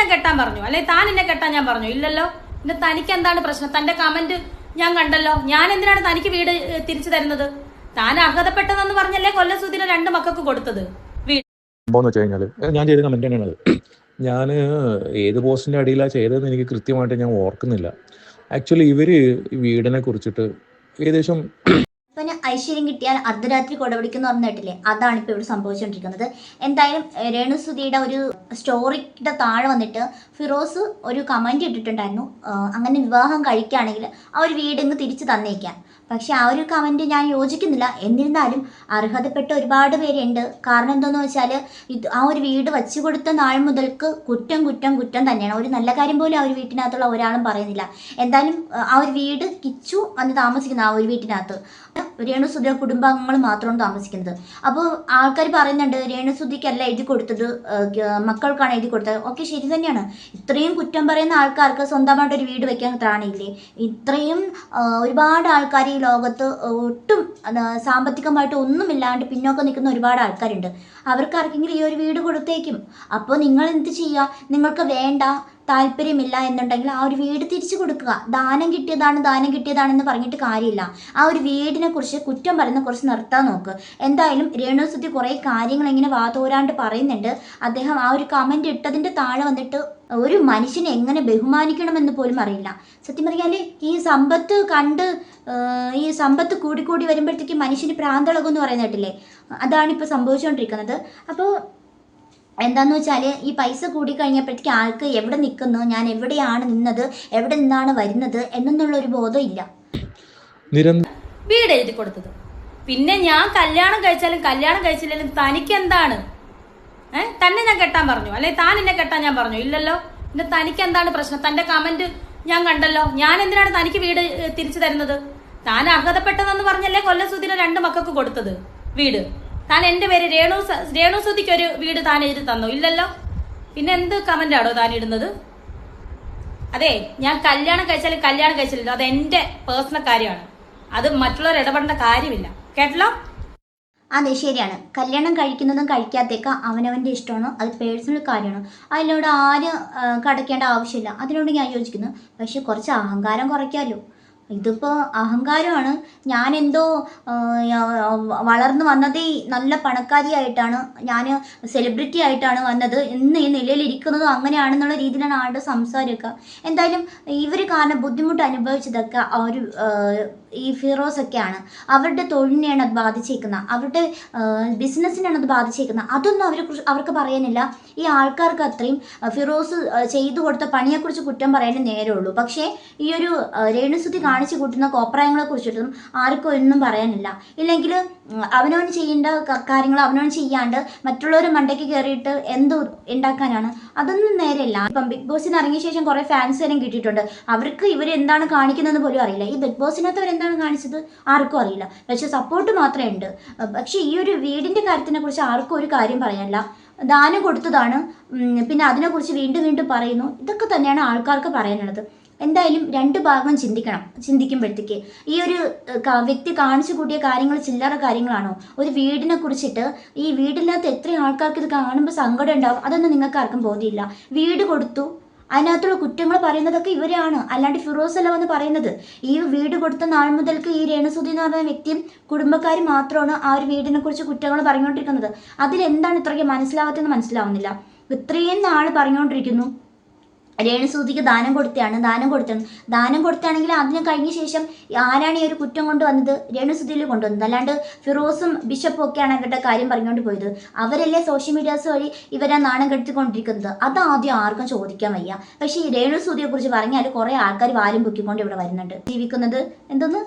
ഞാൻ കെട്ടാൻ പറഞ്ഞു. അല്ലെ താൻ എന്നെ കെട്ടാൻ ഞാൻ പറഞ്ഞു. ഇല്ലല്ലോ. പിന്നെ തനിക്ക് എന്താണ് പ്രശ്നം? തന്റെ കമന്റ് ഞാൻ കണ്ടല്ലോ. ഞാൻ എന്തിനാണ് തനിക്ക് വീട് തിരിച്ചു തരുന്നത്? താൻ അർഹതപ്പെട്ടതെന്ന് പറഞ്ഞല്ലേ കൊല്ലസൂദിനെ രണ്ട് മക്കൾക്ക് കൊടുത്തത്. എന്ന് ഞാൻ ചെയ്ത കമന്റ് തന്നെയാണ് ഞാൻ ഏത് പോസ്റ്റിന്റെ അടിയിലാണ് ചെയ്തതെന്ന് എനിക്ക് കൃത്യമായിട്ട് ഞാൻ ഓർക്കുന്നില്ല. ആക്ച്വലി ഇവർ വീടിനെ കുറിച്ചിട്ട് ഏകദേശം ഐശ്വര്യം കിട്ടിയാൽ അർദ്ധരാത്രി കൊടപിടിക്കുന്ന പറഞ്ഞിട്ടില്ലേ അതാണ് ഇപ്പോൾ ഇവിടെ സംഭവിച്ചുകൊണ്ടിരിക്കുന്നത് എന്തായാലും രേണുസുതിയുടെ ഒരു സ്റ്റോറിയുടെ താഴെ വന്നിട്ട് ഫിറോസ് ഒരു കമന്റ് ഇട്ടിട്ടുണ്ടായിരുന്നു. അങ്ങനെ വിവാഹം കഴിക്കുകയാണെങ്കിൽ ആ ഒരു വീട് ഇങ്ങ് തിരിച്ചു തന്നേക്കാം. പക്ഷേ ആ ഒരു കമന്റ് ഞാൻ യോജിക്കുന്നില്ല. എന്നിരുന്നാലും അർഹതപ്പെട്ട ഒരുപാട് പേരുണ്ട്. കാരണം എന്താണെന്ന് വെച്ചാൽ ഇത് ആ ഒരു വീട് വച്ചു കൊടുത്ത നാൾ മുതൽക്ക് കുറ്റം കുറ്റം കുറ്റം തന്നെയാണ്. ഒരു നല്ല കാര്യം പോലും ആ ഒരു വീട്ടിനകത്തുള്ള ഒരാളും പറയുന്നില്ല. എന്തായാലും ആ ഒരു വീട് കിച്ചു വന്ന് താമസിക്കുന്ന ആ ഒരു വീട്ടിനകത്ത്. രേണുസുധിയുടെ കുടുംബാംഗങ്ങൾ മാത്രമാണ് താമസിക്കുന്നത്. അപ്പോൾ ആൾക്കാർ പറയുന്നുണ്ട് രേണുസുധിക്കല്ല എഴുതി കൊടുത്തത് മക്കൾക്കാണ് എഴുതി കൊടുത്തത്. ഓക്കെ ശരി തന്നെയാണ്. ഇത്രയും കുറ്റം പറയുന്ന ആൾക്കാർക്ക് സ്വന്തമായിട്ട് ഒരു വീട് വെക്കാൻ ത്രാണിയില്ലേ ഇത്രയും ഒരുപാട് ആൾക്കാർ ഈ ലോകത്ത് ഒട്ടും സാമ്പത്തികമായിട്ട് ഒന്നുമില്ലാണ്ട് പിന്നോക്കം നിൽക്കുന്ന ഒരുപാട് ആൾക്കാരുണ്ട്. അവർക്ക് ആർക്കെങ്കിലും ഈ ഒരു വീട് കൊടുത്തേക്കും. അപ്പോൾ നിങ്ങൾ എന്ത് ചെയ്യുക? നിങ്ങൾക്ക് വേണ്ട താല്പര്യമില്ല എന്നുണ്ടെങ്കിൽ ആ ഒരു വീട് തിരിച്ചു കൊടുക്കുക. ദാനം കിട്ടിയതാണ് ദാനം കിട്ടിയതാണെന്ന് പറഞ്ഞിട്ട് കാര്യമില്ല. ആ ഒരു വീടിനെ കുറിച്ച് കുറ്റം പറയുന്ന കുറച്ച് നിർത്താൻ നോക്ക്. എന്തായാലും രേണുസുദ്ധി കുറേ കാര്യങ്ങൾ ഇങ്ങനെ വാതോരാണ്ട് പറയുന്നുണ്ട്. അദ്ദേഹം ആ ഒരു കമന്റ് ഇട്ടതിന്റെ താഴെ വന്നിട്ട് ഒരു മനുഷ്യനെ എങ്ങനെ ബഹുമാനിക്കണമെന്ന് പോലും അറിയില്ല. സത്യം പറഞ്ഞാൽ ഈ സമ്പത്ത് കണ്ട് ഈ സമ്പത്ത് കൂടി കൂടി വരുമ്പോഴത്തേക്ക് മനുഷ്യന് പ്രാന്തളകം എന്ന് പറയുന്ന കേട്ടില്ലേ? അതാണ് ഇപ്പോൾ സംഭവിച്ചുകൊണ്ടിരിക്കുന്നത് അപ്പോൾ എന്താന്ന് വെച്ചാൽ ഈ പൈസ കൂടി കഴിഞ്ഞപ്പോഴത്തേക്ക് ആൾക്ക് എവിടെ നിൽക്കുന്നു ഞാൻ എവിടെയാണ് നിന്നത്? എവിടെ നിന്നാണ് വരുന്നത്? എന്നൊന്നുള്ള ഒരു ബോധം ഇല്ല. വീട് എഴുതി കൊടുത്തത്. പിന്നെ ഞാൻ കല്യാണം കഴിച്ചാലും കല്യാണം കഴിച്ചില്ലെങ്കിലും തനിക്ക് എന്താണ് ഏ? തന്നെ ഞാൻ കെട്ടാൻ പറഞ്ഞു. അല്ലെ താൻ എന്നെ കെട്ടാൻ ഞാൻ പറഞ്ഞു. ഇല്ലല്ലോ. പിന്നെ തനിക്ക് എന്താണ് പ്രശ്നം? തന്റെ കമന്റ് ഞാൻ കണ്ടല്ലോ. ഞാൻ എന്തിനാണ് തനിക്ക് വീട് തിരിച്ചു തരുന്നത്? താൻ അർഹതപ്പെട്ടതെന്ന് പറഞ്ഞല്ലേ കൊല്ലസൂതിന് രണ്ട് മക്കൾക്ക് കൊടുത്തത് വീട്. താൻ എന്റെ പേര് രേണു രേണു സുധിക്ക് ഒരു വീട് താൻ എഴുതി തന്നു. ഇല്ലല്ലോ? പിന്നെ എന്ത് കമന്റ് ആണോ താൻ ഇടുന്നത്? അതെ ഞാൻ കല്യാണം കഴിച്ചാലും കല്യാണം കഴിച്ചില്ല അത് എന്റെ പേഴ്സണൽ കാര്യമാണ്. അത് മറ്റുള്ളവർ ഇടപെടേണ്ട കാര്യമില്ല. കേട്ടല്ലോ? അതെ ശരിയാണ്. കല്യാണം കഴിക്കുന്നതും കഴിക്കാത്തേക്ക അവനവന്റെ ഇഷ്ടമാണ്. അത് പേഴ്സണൽ കാര്യമാണ്. അതിനോട് ആരും കടക്കേണ്ട ആവശ്യമില്ല. അതിനോട് ഞാൻ യോജിക്കുന്നു. പക്ഷെ കുറച്ച് അഹങ്കാരം കുറയ്ക്കാമല്ലോ. ഇതിപ്പോൾ അഹങ്കാരമാണ്. ഞാൻ എന്തോ വളർന്നു വന്നത് നല്ല പണക്കാരിയായിട്ടാണ് ഞാൻ സെലിബ്രിറ്റി ആയിട്ടാണ് വന്നത്. ഇന്ന് ഈ നിലയിൽ ഇരിക്കുന്നത് അങ്ങനെയാണെന്നുള്ള രീതിയിലാണ് ആളുടെ സംസാരമൊക്കെ. എന്തായാലും ഇവർ കാരണം ബുദ്ധിമുട്ട് അനുഭവിച്ചതൊക്കെ ഒരു ആ, ഫിറോസ് ഒക്കെയാണ്. അവരുടെ തൊഴിലിനെയാണ് അത് ബാധിച്ചേക്കുന്നത്. അവരുടെ ബിസിനസ്സിനാണ് അത് ബാധിച്ചേക്കുന്നത്. അതൊന്നും അവരെ കുറിച്ച് അവർക്ക് പറയാനില്ല. ഈ ആൾക്കാർക്ക് അത്രയും ഫിറോസ് ചെയ്തു കൊടുത്ത പണിയെക്കുറിച്ച് കുറ്റം പറയാനേ നേരമുള്ളൂ പക്ഷേ ഈ ഒരു രേണുസുതി കാണിച്ചു കൂട്ടുന്ന കോപ്രായങ്ങളെ ആർക്കും ഒന്നും പറയാനില്ല. ഇല്ലെങ്കിൽ അവനവൻ ചെയ്യേണ്ട കാര്യങ്ങൾ അവനവൻ ചെയ്യാണ്ട് മറ്റുള്ളവർ മണ്ടയ്ക്ക് കയറിയിട്ട് എന്ത് ഉണ്ടാക്കാനാണ് അതൊന്നും നേരെയല്ല. ഇപ്പം ബിഗ് ബോസിന് ഇറങ്ങിയ ശേഷം കുറേ ഫാൻസ് വരെയും കിട്ടിയിട്ടുണ്ട്. അവർക്ക് ഇവർ എന്താണ് കാണിക്കുന്നത് പോലും അറിയില്ല. ഈ ബിഗ് ബോസിനകത്ത് അവർ എന്താണ് കാണിച്ചത് ആർക്കും അറിയില്ല. പക്ഷെ സപ്പോർട്ട് മാത്രമേ ഉണ്ട്. പക്ഷേ ഈ ഒരു വീടിന്റെ കാര്യത്തിനെ കുറിച്ച് ആർക്കും ഒരു കാര്യം പറയാനില്ല. ദാനം കൊടുത്തതാണ്. പിന്നെ അതിനെക്കുറിച്ച് വീണ്ടും വീണ്ടും പറയുന്നു. ഇതൊക്കെ തന്നെയാണ് ആൾക്കാർക്ക് പറയാനുള്ളത്. എന്തായാലും രണ്ട് ഭാഗം ചിന്തിക്കണം ചിന്തിക്കുമ്പോഴത്തേക്ക്. ഈ ഒരു വ്യക്തി കാണിച്ചു കൂട്ടിയ കാര്യങ്ങൾ ചില്ലറ കാര്യങ്ങളാണോ? ഒരു വീടിനെ കുറിച്ചിട്ട് ഈ വീടിനകത്ത് എത്ര ആൾക്കാർക്ക് ഇത് കാണുമ്പോൾ സങ്കടം ഉണ്ടാവും. അതൊന്നും നിങ്ങൾക്ക് ആർക്കും ബോധ്യമില്ല. വീട് കൊടുത്തു. അതിനകത്തുള്ള കുറ്റങ്ങൾ പറയുന്നതൊക്കെ ഇവരാണ്. അല്ലാണ്ട് ഫിറോസ് അല്ല വന്ന് പറയുന്നത്. ഈ വീട് കൊടുത്ത നാൾ മുതൽക്ക് ഈ രേണുസുതി എന്ന് പറയുന്ന വ്യക്തിയും കുടുംബക്കാരും മാത്രമാണ് ആ ഒരു വീടിനെ കുറിച്ച് കുറ്റങ്ങൾ പറഞ്ഞുകൊണ്ടിരിക്കുന്നത്. അതിലെന്താണ് ഇത്രയ്ക്ക് മനസ്സിലാവാത്തതെന്ന് മനസ്സിലാവുന്നില്ല. ഇത്രയും നാൾ പറഞ്ഞുകൊണ്ടിരിക്കുന്നു. രേണുസൂതിക്ക് ദാനം കൊടുത്തതാണ് ദാനം കൊടുത്തത്. ദാനം കൊടുത്താണെങ്കിൽ അതിന് കഴിഞ്ഞ ശേഷം ആരാണ് ഈ ഒരു കുറ്റം കൊണ്ടുവന്നത്? രേണുസൂതിയിൽ കൊണ്ടുവന്നത്. അല്ലാണ്ട് ഫിറോസും ബിഷപ്പും ഒക്കെയാണ് അവരുടെ കാര്യം പറഞ്ഞുകൊണ്ട് പോയത്. അവരല്ലേ സോഷ്യൽ മീഡിയാസ് വഴി ഇവരെ നാണം കെടുത്തിക്കൊണ്ടിരിക്കുന്നത്? അത് ആദ്യം ആർക്കും ചോദിക്കാൻ വയ്യ. പക്ഷേ ഈ രേണുസൂതിയെ കുറിച്ച് പറഞ്ഞാൽ കുറേ ആൾക്കാർ വാലും പൊക്കിക്കൊണ്ട് ഇവിടെ വരുന്നുണ്ട്. ജീവിക്കുന്നത് എന്തെന്ന്?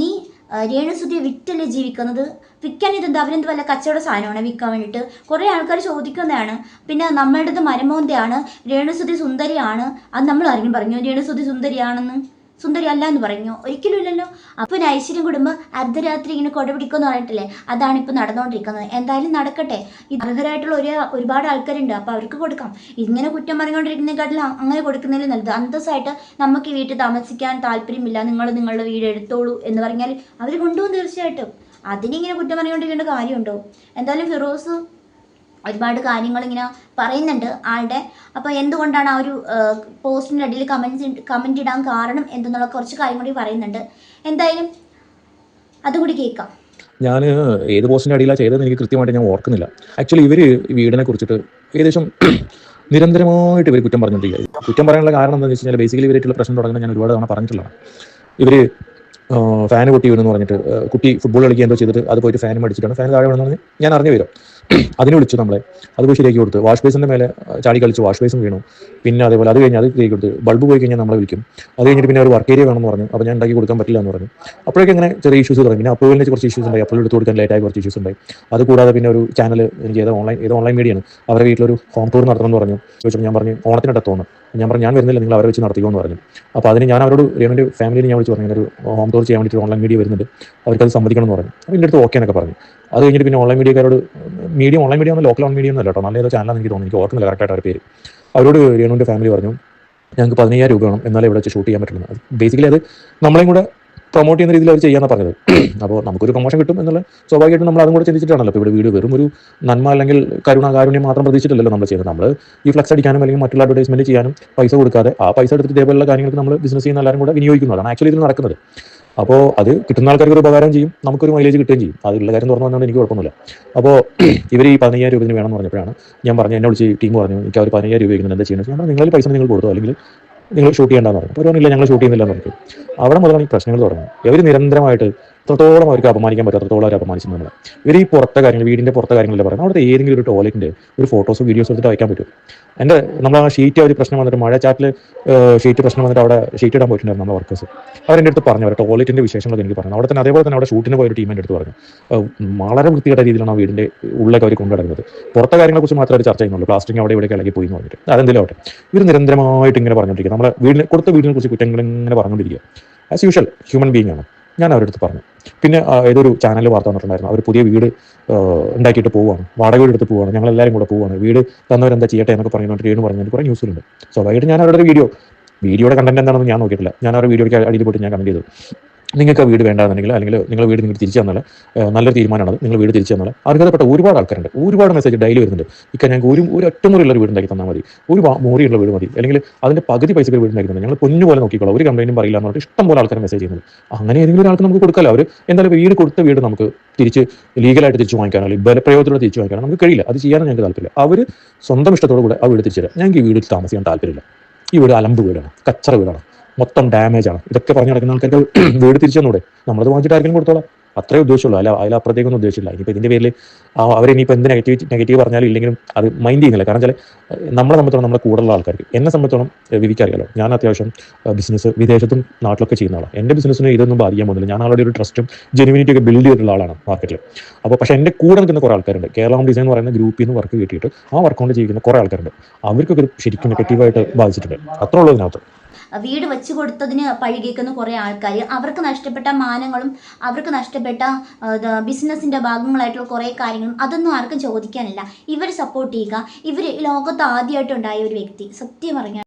നീ രേണുസുതിയെ വിറ്റല്ലേ ജീവിക്കുന്നത്? വിൽക്കാൻ ഇതെന്താ അവരെന്ത് വല്ല കച്ചവട സാധനമാണ് വിൽക്കാൻ വേണ്ടിയിട്ട്? കുറേ ആൾക്കാർ ചോദിക്കുന്നതാണ്. പിന്നെ നമ്മളുടേത് മരമോന്തയാണ്? രേണുസുതി സുന്ദരിയാണ്. അത് നമ്മൾ ആരെങ്കിലും പറഞ്ഞു? രേണുസുതി സുന്ദരിയാണെന്ന്? സുന്ദരി അല്ല എന്ന് പറഞ്ഞു. ഒരിക്കലും ഇല്ലല്ലോ അപ്പോൾ ഒരു ഐശ്വര്യം കുടുംബം അർദ്ധരാത്രി ഇങ്ങനെ കൊടപിടിക്കുമെന്ന് പറഞ്ഞിട്ടില്ലേ? അതാണ് ഇപ്പോൾ നടന്നുകൊണ്ടിരിക്കുന്നത് എന്തായാലും നടക്കട്ടെ. ഈ അർഹരായിട്ടുള്ള ഒരു ഒരുപാട് ആൾക്കാരുണ്ട്. അപ്പോൾ അവർക്ക് കൊടുക്കാം. ഇങ്ങനെ കുറ്റം പറഞ്ഞുകൊണ്ടിരിക്കുന്നതിനെക്കാട്ടിലും അങ്ങനെ കൊടുക്കുന്നതിൽ നല്ലത്. അന്തസ്സായിട്ട് നമുക്ക് ഈ വീട്ടിൽ താമസിക്കാൻ താല്പര്യമില്ല. നിങ്ങൾ നിങ്ങളുടെ വീട് എടുത്തോളൂ എന്ന് പറഞ്ഞാൽ അവർ കൊണ്ടുപോകും തീർച്ചയായിട്ടും. അതിനിങ്ങനെ കുറ്റം പറഞ്ഞുകൊണ്ടിരിക്കേണ്ട കാര്യമുണ്ടോ? എന്തായാലും ഫിറോസ് ഒരുപാട് കാര്യങ്ങൾ ഇങ്ങനെ പറയുന്നുണ്ട് ആളുടെ. അപ്പോൾ എന്തുകൊണ്ടാണ് ആ ഒരു പോസ്റ്റിന്റെ അടിയിൽ കമന്റ് കമന്റ് ഇടാൻ കാരണം എന്തെന്നുള്ള കുറച്ച് കാര്യം കൂടി പറയുന്നുണ്ട്. എന്തായാലും അതുകൂടി കേൾക്കാം. ഞാൻ ഏത് പോസ്റ്റിന്റെ അടിയിലാണ് ചെയ്തതെന്ന് എനിക്ക് കൃത്യമായിട്ട് ഞാൻ ഓർക്കുന്നില്ല. ആക്ച്വലി ഇവർ വീടിനെ കുറിച്ചിട്ട് ഏകദേശം നിരന്തരമായിട്ട് ഇവർ കുറ്റം പറഞ്ഞിട്ടില്ല കുറ്റം പറയാനുള്ള കാരണം എന്താണെന്ന് വെച്ച് കഴിഞ്ഞാൽ ബേസിക്കലി ഇവരായിട്ടുള്ള പ്രശ്നം തുടങ്ങുന്നത് ഞാൻ ഒരുപാട് തവണ പറഞ്ഞിട്ടുള്ളതാണ്. ഇവർ ഫാൻ പൊട്ടി വീണെന്ന് പറഞ്ഞിട്ട് കുട്ടി ഫുട്ബോൾ കളിക്കുക എന്തോ ചെയ്തിട്ട് അത് പോയിട്ട് ഫാൻ അടിച്ചിട്ടാണ്. ഫാൻ താഴെ വീണെന്ന് പറഞ്ഞ് ഞാൻ അറിഞ്ഞു വരും. അതിന് വിളിച്ചു നമ്മളെ. അത് പോയി ശരിയാക്കി കൊടുത്ത്. വാഷ് ബേസിന്റെ മേലെ ചാടി കളിച്ച്. വാഷ് ബേസും വീണു. പിന്നെ അതേപോലെ അത് കഴിഞ്ഞ് അത് ശരിയാക്കി കൊടുത്ത്. ബൾബ് പോയി കഴിഞ്ഞാൽ നമ്മളെ വിളിക്കും. അത് കഴിഞ്ഞിട്ട് പിന്നെ ഒരു വർക്ക് ഏരിയ വേണമെന്ന് പറഞ്ഞു. അപ്പോൾ ഞാൻ ഉണ്ടാക്കി കൊടുക്കാൻ പറ്റില്ല എന്ന് പറഞ്ഞു. അപ്പോഴേക്കും അങ്ങനെ ചെറിയ ഇഷ്യൂസ് തുടങ്ങി. പിന്നെ അപ്രൂവലിന് കുറച്ച് ഇഷ്യൂസ് ഉണ്ടായി. അപ്രൂവൽ എടുത്ത് കൊടുക്കാൻ ലേറ്റായി കുറച്ച് ഇഷ്യൂസ് ഉണ്ടായി. അത് കൂടാതെ പിന്നെ ഒരു ചാനൽ എനിക്ക് ഏതോ ഓൺലൈൻ ഏതോ ഓൺലൈൻ മീഡിയാണ് അവരുടെ വീട്ടിലൊരു ഹോം ടൂർ നടത്തണമെന്ന് പറഞ്ഞു. ചോദിച്ചപ്പോൾ ഞാൻ പറഞ്ഞു ഓണത്തിനടുത്ത് തോന്നുന്നു. ഞാൻ പറഞ്ഞു ഞാൻ വരുന്നില്ല നിങ്ങൾ അവരെ വെച്ച് നടത്തിക്കുമെന്ന് പറഞ്ഞു. അപ്പോൾ അതിന് ഞാൻ അവരോട് രേണുവിന്റെ ഫാമിലിയിൽ ഞാൻ വിളിച്ച് പറഞ്ഞു ഒരു ഹോം ടൂർ ചെയ്യാൻ വേണ്ടിയിട്ട് ഓൺലൈൻ മീഡിയ വരുന്നുണ്ട് അവർക്കത് സമ്മതിക്കണം എന്ന് പറഞ്ഞു. അപ്പോൾ എന്റെ അടുത്ത് ഓക്കെ എന്നൊക്കെ പറഞ്ഞു. അത് കഴിഞ്ഞിട്ട് പിന്നെ ഓൺലൈൻ മീഡിയക്കാരോട് മീഡിയ ഓൺലൈൻ മീഡിയ ഒന്നും ലോക്കൽ ഓൺ മീഡിയ ഒന്നല്ല കേട്ടോ നല്ല ഏതോ ചാനലാണ് എനിക്ക് തോന്നുന്നു എനിക്ക് ഓർക്കുന്നില്ല കറക്റ്റായിട്ട് അവരുടെ പേര്. അവരോട് രേണുവിന്റെ ഫാമിലി പറഞ്ഞു ഞങ്ങൾക്ക് പതിനയ്യായിരം രൂപ വേണം എന്നാലേ ഇവിടെ വെച്ച് ഷൂട്ട് ചെയ്യാൻ പറ്റുന്നത് ബേസിക്കലി അത് നമ്മളെയും കൂടെ പ്രൊമോട്ട് ചെയ്യുന്ന രീതിയിൽ അവർ ചെയ്യാന്ന് പറഞ്ഞത്. അപ്പോൾ നമുക്കൊരു പ്രൊമോഷൻ കിട്ടും എന്നുള്ള സ്വാഭാവികമായിട്ടും നമ്മൾ അതും കൂടെ ചിന്തിച്ചിട്ടാണല്ലോ. ഇവിടെ വീഡിയോ വെറും ഒരു നന്മ അല്ലെങ്കിൽ കരുണ കാരുണ്യം മാത്രം പ്രതീക്ഷിച്ചിട്ടല്ലോ നമ്മൾ ചെയ്യുന്നത്. നമ്മൾ ഈ ഫ്ലക്സ് അടിക്കാനും അല്ലെങ്കിൽ മറ്റുള്ള അഡ്വർടൈസ്മെന്റ് ചെയ്യാനും പൈസ കൊടുക്കാതെ ആ പൈസ എടുത്തിട്ട് ഇതേപോലുള്ള കാര്യങ്ങൾക്ക് നമ്മൾ ബിസിനസ് ചെയ്യുന്ന എല്ലാവരും കൂടെ വിനിയോഗിക്കുന്നതാണ്. ആക്ച്വലി ഇതിൽ നടക്കുന്നത്. അപ്പോൾ അത് കിട്ടുന്ന ആൾക്കാർക്ക് ഒരു ഉപകാരം ചെയ്യും നമുക്കൊരു മൈലേജ് കിട്ടുകയും ചെയ്യും. അതിലുള്ള കാര്യം തുറന്നു വന്നുകൊണ്ട് എനിക്ക് കുഴപ്പമൊന്നുമില്ല. അപ്പോൾ ഇവർ ഈ പതിനയ്യായിരം രൂപ വേണമെന്ന് പറഞ്ഞപ്പോഴാണ് ഞാൻ പറഞ്ഞു എന്നെ വിളിച്ച് ടീം പറഞ്ഞു എനിക്ക് അവർ പതിനയ്യായിരം രൂപ എന്താ ചെയ്യുന്നത് നിങ്ങളിൽ പൈസ നിങ്ങൾ കൊടുത്തു അല്ലെങ്കിൽ നിങ്ങൾ ഷൂട്ട് ചെയ്യേണ്ടെന്ന് പറഞ്ഞു. അപ്പോൾ പറഞ്ഞില്ല ഞങ്ങൾ ഷൂട്ട് ചെയ്യുന്നില്ല എന്ന് പറഞ്ഞു. അവിടെ മുതലാണ് ഈ പ്രശ്നങ്ങൾ തുടങ്ങുന്നത്. ഇവർ നിരന്തരമായിട്ട് എത്രത്തോളം അവർക്ക് അപമാനിക്കാൻ പറ്റും അത്രത്തോളം അവർ അപമാനിച്ചു നമ്മൾ ഇവർ ഈ പുറത്തെ കാര്യങ്ങൾ വീടിന്റെ പുറത്തെ കാര്യങ്ങളല്ലേ പറയുന്നത്. അവിടുത്തെ ഏതെങ്കിലും ഒരു ടോയ്ലറ്റിന്റെ ഒരു ഫോട്ടോസ് വീഡിയോസ് എടുത്തിട്ട് അയക്കാൻ പറ്റും എന്റെ നമ്മൾ ആ ഷീറ്റ് ഒരു പ്രശ്നം വന്നിട്ട് മഴ ചാറ്റിൽ ഷീറ്റ് പ്രശ്നം വന്നിട്ട് അവിടെ ഷീറ്റ് ഇടാൻ പോയിട്ടുണ്ടായിരുന്നു നമ്മുടെ വർക്കേഴ്സ് അവരെന്റെ അടുത്ത് പറഞ്ഞു അവരുടെ ടോയ്ലറ്റിന്റെ വിശേഷങ്ങളൊക്കെ എനിക്ക് പറഞ്ഞു. അവിടെ തന്നെ അതേപോലെ തന്നെ അവിടെ ഷൂട്ടിന് പോയ ഒരു അടുത്ത് പറഞ്ഞു. വളരെ വൃത്തികെട്ട രീതിയിലാണ് ആ വീടിന്റെ ഉള്ളിലേക്ക് അവർ കൊണ്ടുവരുന്നത് പുറത്തെ കാര്യങ്ങളെക്കുറിച്ച് മാത്രമേ ചർച്ച ചെയ്യുന്നുള്ളൂ. പ്ലാസ്റ്റിക് അവിടെ ഇവിടെ ഇളകി പോയി എന്ന് പറഞ്ഞിട്ട്. അതെന്തെങ്കിലും ആവട്ടെ. ഇവർ നിരന്തരമായിട്ട് ഇങ്ങനെ പറഞ്ഞുകൊണ്ടിരിക്കുക. നമ്മളെ വീടിന് കൊടുത്ത വീടിനെ കുറിച്ച് കുറ്റങ്ങൾ ഇങ്ങനെ പറഞ്ഞുകൊണ്ടിരിക്കുക. ആസ് യൂഷ്വൽ ഹ്യൂമൻ ബീങ് ആണ്. ഞാൻ അവരുടെ അടുത്ത് പറഞ്ഞു. പിന്നെ ഏതൊരു ചാനൽ വാർത്ത വന്നിട്ടുണ്ടായിരുന്നു. അവർ പുതിയ വീട് ഉണ്ടാക്കിയിട്ട് പോവുകയാണ്. വാടക വീട് എടുത്ത് പോവുകയാണ്. ഞങ്ങൾ എല്ലാവരും കൂടെ പോവുകയാണ്. വീട് തന്നവരെന്താ ചെയ്യട്ടെ എന്നൊക്കെ പറയുന്നുണ്ട്. വീട് പറഞ്ഞു കുറേ ന്യൂസിലുണ്ട് സ്വാഭാവികമായിട്ട് ഞാൻ അവരുടെ വീഡിയോ വീഡിയോയുടെ കണ്ടന്റ് എന്താണെന്ന് ഞാൻ നോക്കിയിട്ടില്ല. ഞാൻ അവരുടെ വീഡിയോയ്ക്ക് അടിയിൽ പോയിട്ട് ഞാൻ കമന്റ് ചെയ്തു. നിങ്ങൾക്ക് വീട് വേണ്ടാന്നുണ്ടെങ്കിൽ അല്ലെങ്കിൽ നിങ്ങൾ വീട് നിങ്ങൾ തിരിച്ചു തന്നാൽ നല്ലൊരു തീരുമാനമാണ് നിങ്ങൾ വീട് തിരിച്ചു തന്നാൽ അർഹതപ്പെട്ട ഒരുപാട് ആൾക്കാരുണ്ട്. ഒരുപാട് മെസ്സേജ് ഡെയിലി വരുന്നുണ്ട്. ഇക്ക ഞങ്ങൾക്ക് ഒരു ഒരു ഒറ്റമുറിയുള്ള വീട് ഉണ്ടാക്കി തന്നാൽ മതി. ഒരു മുറിയുള്ള വീട് മതി. അല്ലെങ്കിൽ അതിന്റെ പകുതി പൈസക്ക് വീട് ഉണ്ടാക്കി തന്നെ ഞങ്ങൾ പൊന്നു പോലെ നോക്കിക്കോളാം. ഒരു കംപ്ലൈന്റും പറയില്ല എന്ന് പറഞ്ഞിട്ട് ഇഷ്ടം പോലെ ആൾക്കാർ മെസ്സേജ് ചെയ്യുന്നത് അങ്ങനെ ഏതെങ്കിലും ഒരാൾക്ക് നമുക്ക് കൊടുക്കാമല്ലോ അവർ എന്തായാലും വീട് കൊടുത്ത വീട് നമുക്ക് തിരിച്ച് ലീഗലായിട്ട് തിരിച്ചു വാങ്ങിക്കാനോ അല്ലെങ്കിൽ ബലപ്രയോഗത്തിലൂടെ തിരിച്ചു വാങ്ങിക്കാനോ നമുക്ക് കഴിയില്ല. അത് ചെയ്യാനും ഞങ്ങൾക്ക് താല്പര്യമില്ല. അവർ സ്വന്തം ഇഷ്ടത്തോടു കൂടെ ആ വീട് തിരിച്ചു തരാം. ഞങ്ങൾക്ക് ഈ വീട്ടിൽ താമസിക്കാൻ താല്പര്യമില്ല. ഈ വീട് അലമ്പ് വീടാണ് കച്ചറ വീടാണ്. മൊത്തം ഡാമേജ് ആണ്. ഇതൊക്കെ പറഞ്ഞു നടക്കുന്ന ആൾക്കാർക്ക് വീട് തിരിച്ചു തന്നൂടെ നമ്മളത് വാങ്ങിച്ചിട്ട് ആർക്കും കൊടുത്തോളാം. അത്രേ ഉദ്ദേശമുള്ളൂ അല്ല അതിലപ്പുറത്തേക്കൊന്നും ഉദ്ദേശിച്ചില്ല ഇനിയിപ്പോൾ ഇതിന്റെ പേരിൽ അവരിനിയിപ്പോൾ എന്ത് നെഗറ്റീവ് നെഗറ്റീവ് പറഞ്ഞാലും ഇല്ലെങ്കിലും അത് മൈൻഡ് ചെയ്യുന്നില്ല. കാരണം വെച്ചാൽ നമ്മളെ സംബന്ധിച്ചോളം നമ്മുടെ കൂടുതലുള്ള ആൾക്കാർക്ക് എന്നെ സംബന്ധിച്ചോളം വിവിക്കറിയാലോ ഞാൻ അത്യാവശ്യം ബിസിനസ് വിദേശത്തും നാട്ടിലൊക്കെ ചെയ്യുന്ന ആളാണ്. എന്റെ ബിസിനസ്സിന് ഇതൊന്നും ബാധിക്കാൻ പോകുന്നില്ല. ഞാൻ ആളുടെ ഒരു ട്രസ്റ്റും ജെനുവിനിറ്റി ഒക്കെ ബിൽഡ് ചെയ്തിട്ടുള്ള ആളാണ് മാർക്കറ്റിൽ അപ്പോൾ പക്ഷേ എന്റെ കൂടെ നിൽക്കുന്ന കുറേ ആൾക്കാരുണ്ട്. കേരള ഡിസൈൻ എന്ന് പറയുന്ന ഗ്രൂപ്പിൽ നിന്ന് വർക്ക് കിട്ടിയിട്ട് ആ വർക്ക് കൊണ്ട് ജീവിക്കുന്ന കുറേ ആൾക്കാരുണ്ട്. അവർക്കൊക്കെ ശരിക്കും നെഗറ്റീവായിട്ട് ബാധിച്ചിട്ടുണ്ട്. അത്ര ഉള്ളൂ ഇതിനകത്ത്. വീട് വെച്ച് കൊടുത്തതിന് പഴികേക്കുന്ന കുറേ ആൾക്കാർ അവർക്ക് നഷ്ടപ്പെട്ട മാനങ്ങളും അവർക്ക് നഷ്ടപ്പെട്ട ബിസിനസ്സിന്റെ ഭാഗങ്ങളായിട്ടുള്ള കുറേ കാര്യങ്ങളും അതൊന്നും ആർക്കും ചോദിക്കാനില്ല. ഇവർ സപ്പോർട്ട് ചെയ്യുക. ഇവർ ലോകത്ത് ആദ്യമായിട്ടുണ്ടായ ഒരു വ്യക്തി. സത്യം പറഞ്ഞാൽ